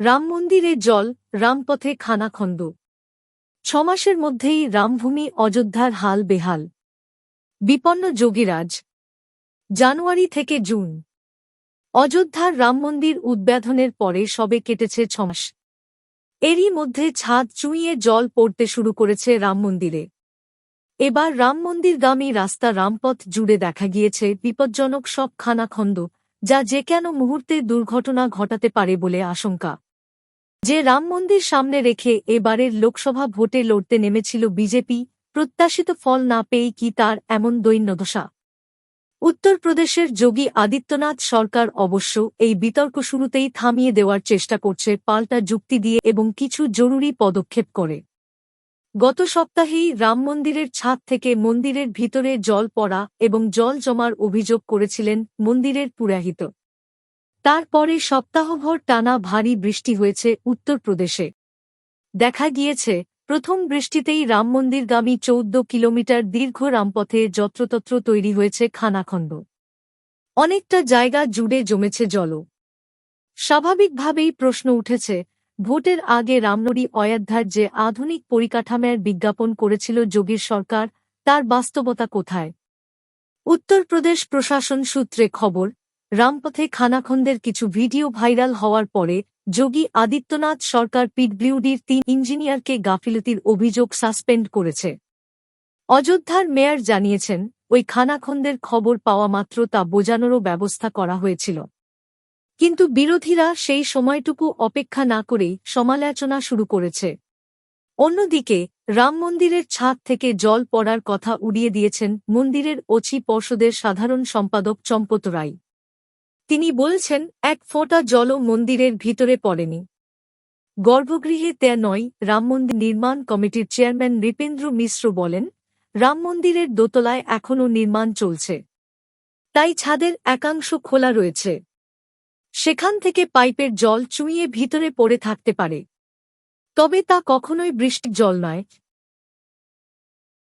রাম মন্দিরে জল, রামপথে খানাখন্দ। ছমাসের মধ্যেই রামভূমি অযোধ্যার হাল বেহাল। বিপন্ন যোগীরাজ। জানুয়ারি থেকে জুন। অযোধ্যার রামমন্দির উদ্বোধনের পরে সবে কেটেছে ছমাস। এরই মধ্যে ছাদ চুঁইয়ে জল পড়তে শুরু করেছে রাম মন্দিরে। এবার রাম মন্দিরগামী রাস্তা রামপথ জুড়ে দেখা গিয়েছে বিপজ্জনক সব খানাখন্দ, যা যে কেন মুহূর্তে দুর্ঘটনা ঘটাতে পারে বলে আশঙ্কা। যে রাম মন্দির সামনে রেখে এবারের লোকসভা ভোটে লড়তে নেমেছিল বিজেপি, প্রত্যাশিত ফল না পেয়েই কি তার এমন দৈন্যদশা উত্তরপ্রদেশের যোগী আদিত্যনাথ সরকার অবশ্য এই বিতর্ক শুরুতেই থামিয়ে দেওয়ার চেষ্টা করছে, পাল্টা যুক্তি দিয়ে এবং কিছু জরুরি পদক্ষেপ করে। গত সপ্তাহেই রাম মন্দিরের ছাদ থেকে মন্দিরের ভিতরে জল পড়া এবং জল জমার অভিযোগ করেছিলেন মন্দিরের পুরাহিত। তারপরে সপ্তাহভর টানা ভারী বৃষ্টি হয়েছে উত্তরপ্রদেশে। দেখা গিয়েছে, প্রথম বৃষ্টিতেই রাম মন্দিরগামী চৌদ্দ কিলোমিটার দীর্ঘ রামপথে যত্রতত্র তৈরি হয়েছে খানাখণ্ড অনেকটা জায়গা জুড়ে জমেছে জল স্বাভাবিকভাবেই প্রশ্ন উঠেছে, ভোটের আগে রামনড়ি অযোধ্যার যে আধুনিক পরিকাঠামোর বিজ্ঞাপন করেছিল যোগীর সরকার, তার বাস্তবতা কোথায়? উত্তরপ্রদেশ প্রশাসন সূত্রে খবর রামপথে খানাখন্দের কিছু ভিডিও ভাইরাল হওয়ার পরে, যোগী আদিত্যনাথ সরকার পিডব্লিউডির তিন ইঞ্জিনিয়ারকে গাফিলতির অভিযোগ সাসপেন্ড করেছে। অযোধ্যার মেয়র জানিয়েছেন, ওই খানাখন্দের খবর পাওয়া মাত্র তা বোঝানোরও ব্যবস্থা করা হয়েছিল। কিন্তু বিরোধীরা সেই সময়টুকু অপেক্ষা না করেই সমালোচনা শুরু করেছে। অন্যদিকে, রাম মন্দিরের ছাদ থেকে জল পড়ার কথা উড়িয়ে দিয়েছেন মন্দিরের ওছি পর্ষদের সাধারণ সম্পাদক চম্পত রায়। তিনি বলছেন, এক ফোঁটা জলও মন্দিরের ভিতরে পড়েনি। গর্ভগৃহে তে নয়, রাম মন্দির নির্মাণ কমিটির চেয়ারম্যান নৃপেন্দ্র মিশ্র বলেন, রাম মন্দিরের দোতলায় এখনও নির্মাণ চলছে। তাই ছাদের একাংশ খোলা রয়েছে। সেখান থেকে পাইপের জল চুইয়ে ভিতরে পড়ে থাকতে পারে। তবে তা কখনোই বৃষ্টির জল নয়